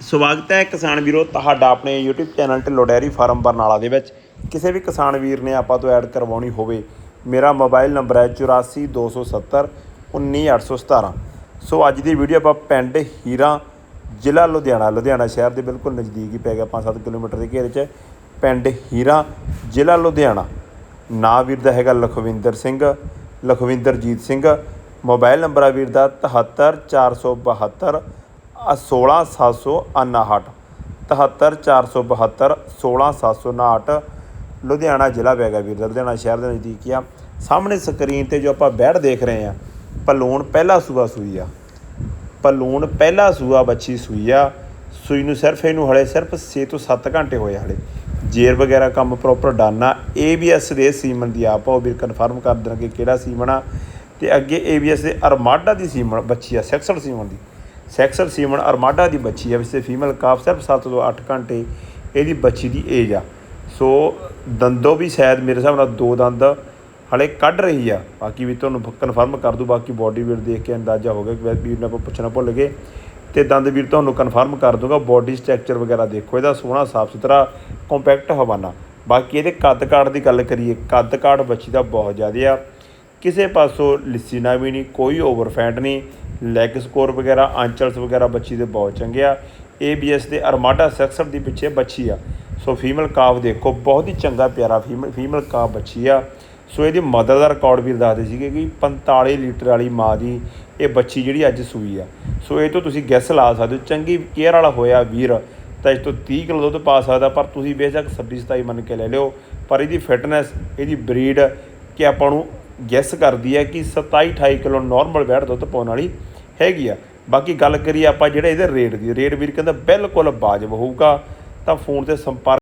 ਸਵਾਗਤ ਹੈ ਕਿਸਾਨ ਵੀਰੋ ਤੁਹਾਡਾ ਆਪਣੇ YouTube channel Dhillon dairy farm Barnala ਦੇ ਵਿੱਚ। ਕਿਸੇ ਵੀ ਕਿਸਾਨ ਵੀਰ ਨੇ ਆਪਾਂ ਤੋਂ ਐਡ ਕਰਵਾਉਣੀ ਹੋਵੇ, ਮੇਰਾ ਮੋਬਾਈਲ ਨੰਬਰ ਹੈ 84270 19817 ਸੋ ਅੱਜ ਦੀ ਵੀਡੀਓ ਆਪਾਂ ਪਿੰਡ ਹੀਰਾ, ਜ਼ਿਲ੍ਹਾ ਲੁਧਿਆਣਾ ਲੁਧਿਆਣਾ ਸ਼ਹਿਰ ਦੇ ਬਿਲਕੁਲ ਨਜ਼ਦੀਕ ਹੀ ਪੈ ਗਿਆ 5-7 ਕਿਲੋਮੀਟਰ ਦੇ ਘੇਰੇ 'ਚ। ਪਿੰਡ ਹੀਰਾ, ਜ਼ਿਲ੍ਹਾ ਲੁਧਿਆਣਾ। ਨਾਂ ਵੀਰ ਦਾ ਹੈਗਾ ਲਖਵਿੰਦਰ ਸਿੰਘ, ਲਖਵਿੰਦਰਜੀਤ ਸਿੰਘ। ਮੋਬਾਈਲ ਨੰਬਰ ਆ ਵੀਰ ਦਾ 78472 16759 78472 16759 ਲੁਧਿਆਣਾ ਜ਼ਿਲ੍ਹਾ ਪੈਗਾ ਵੀਰ ਲੁਧਿਆਣਾ ਸ਼ਹਿਰ ਦੇ ਨਜ਼ਦੀਕ ਆ। ਸਾਹਮਣੇ ਸਕਰੀਨ ਤੇ ਜੋ ਆਪਾਂ ਬੈੜ ਦੇਖ ਰਹੇ ਆ ਪਲੂਣ ਪਹਿਲਾ ਸੂਆ ਸੂਈ ਆ। ਪਲੂਣ ਪਹਿਲਾ ਸੂਆ ਬੱਚੀ ਸੂਈ ਆ। ਸੂਈ ਨੂੰ ਸਿਰਫ ਇਹਨੂੰ ਹਲੇ ਸਿਰਫ 6 ਤੋਂ 7 ਘੰਟੇ ਹੋਏ ਹਲੇ। ਜੇਰ ਵਗੈਰਾ ਕੰਮ ਪ੍ਰੋਪਰ ਡਾਨਾ ABS ਦੇ ਸੀਮਨ ਦੀ ਆਪ ਉਹ ਵੀ ਕਨਫਰਮ ਕਰ ਦੇਣਗੇ ਕਿਹੜਾ ਸੀਮਨ ਆ। ਤੇ ਅੱਗੇ ABS ਦੇ ਅਰਮਾਡਾ ਦੀ ਸੀਮਨ ਬੱਚੀ ਆ ਸੈਕਸਲ ਸੀਮਨ ਦੀ। ਸੈਕਸਲ ਸੀਮਨ ਅਰਮਾਡਾ ਦੀ ਬੱਚੀ ਆ ਵੈਸੇ ਫੀਮੇਲ ਕਾਫ ਸਿਰਫ 7 ਤੋਂ 8 ਘੰਟੇ ਇਹਦੀ ਬੱਚੀ ਦੀ ਏਜ ਆ। ਸੋ ਦੰਦੋਂ ਵੀ ਸ਼ਾਇਦ ਮੇਰੇ ਹਿਸਾਬ ਨਾਲ ਦੋ ਦੰਦ ਹਲੇ ਕੱਢ ਰਹੀ ਆ। ਬਾਕੀ ਵੀ ਤੁਹਾਨੂੰ ਕਨਫਰਮ ਕਰ ਦੂ, ਬਾਕੀ ਬਾਡੀ ਵੀਰ ਦੇਖ ਕੇ ਅੰਦਾਜ਼ਾ ਹੋ ਗਿਆ ਕਿ ਵੀਰ ਨੇ ਆਪਾਂ ਪੁੱਛਣਾ ਭੁੱਲ ਗਏ। ਤੇ ਦੰਦ ਵੀਰ ਤੁਹਾਨੂੰ ਕਨਫਰਮ ਕਰ ਦੂੰਗਾ ਬਾਡੀ ਸਟਰਕਚਰ ਵਗੈਰਾ ਦੇਖੋ, ਇਹਦਾ ਸੋਹਣਾ, ਸਾਫ਼ ਸੁਥਰਾ ਕੰਪੈਕਟ ਹਵਾਨਾ। ਬਾਕੀ ਇਹਦੇ ਕੱਦ ਕਾਠ ਦੀ ਗੱਲ ਕਰੀਏ, ਕੱਦ ਕਾਠ ਬੱਚੀ ਦਾ ਬਹੁਤ ਜ਼ਿਆਦਾ ਆ। ਕਿਸੇ ਪਾਸੋਂ ਲਿੱਸੀ ਨਾ ਵੀ ਨਹੀਂ, ਕੋਈ ਓਵਰ ਫੈਟ ਨਹੀਂ। ਲੈਗ ਸਕੋਰ ਵਗੈਰਾ ਆਂਚਲਸ ਵਗੈਰਾ ਬੱਚੀ ਦੇ ਬਹੁਤ ਚੰਗੇ ਆ। ABS ਦੇ ਅਰਮਾਡਾ ਸੈਕਸਰ ਦੀ ਪਿੱਛੇ ਬੱਚੀ ਆ। ਸੋ ਫੀਮੇਲ ਕਾਫ ਦੇਖੋ, ਬਹੁਤ ਹੀ ਚੰਗਾ, ਪਿਆਰਾ ਫੀਮੇਲ ਫੀਮੇਲ ਕਾਫ ਬੱਚੀ ਆ। ਸੋ ਇਹਦੀ ਮਦਰ ਦਾ ਰਿਕਾਰਡ ਵੀ ਦੱਸਦੇ ਸੀਗੇ ਕਿ 45 ਲੀਟਰ ਵਾਲੀ ਮਾਂ ਦੀ ਇਹ ਬੱਚੀ ਜਿਹੜੀ ਅੱਜ ਸੂਈ ਆ। ਸੋ ਇਹ ਤੋਂ ਤੁਸੀਂ ਗੈਸ ਲਾ ਸਕਦੇ ਹੋ, ਚੰਗੀ ਕੇਅਰ ਵਾਲਾ ਹੋਇਆ ਵੀਰ। ਤਾਂ ਇਸ ਤੋਂ 30 ਕਿਲੋ ਦੁੱਧ ਪਾ ਸਕਦਾ, ਪਰ ਤੁਸੀਂ ਬੇਸ਼ੱਕ 26 27 ਮੰਨ ਕੇ ਲੈ ਲਿਓ। ਪਰ ਇਹਦੀ ਫਿਟਨੈਸ ਇਹਦੀ ਬਰੀਡ ਕਿ ਆਪਾਂ ਨੂੰ ਗੈਸ ਕਰਦੀ ਹੈ ਕਿ 27 28 ਕਿਲੋ ਨਾਰਮਲ ਵੈਟ ਦੁੱਧ ਪਾਉਣ ਵਾਲੀ ਹੈਗੀ ਆ। ਬਾਕੀ ਗੱਲ ਕਰੀਏ ਆਪਾਂ ਜਿਹੜੇ ਇਹਦੇ ਰੇਟ ਦੀ। ਰੇਟ ਵੀਰ ਕਹਿੰਦਾ ਬਿਲਕੁਲ ਵਾਜਬ ਹੋਊਗਾ। ਤਾਂ ਫੋਨ ਤੇ ਸੰਪਰਕ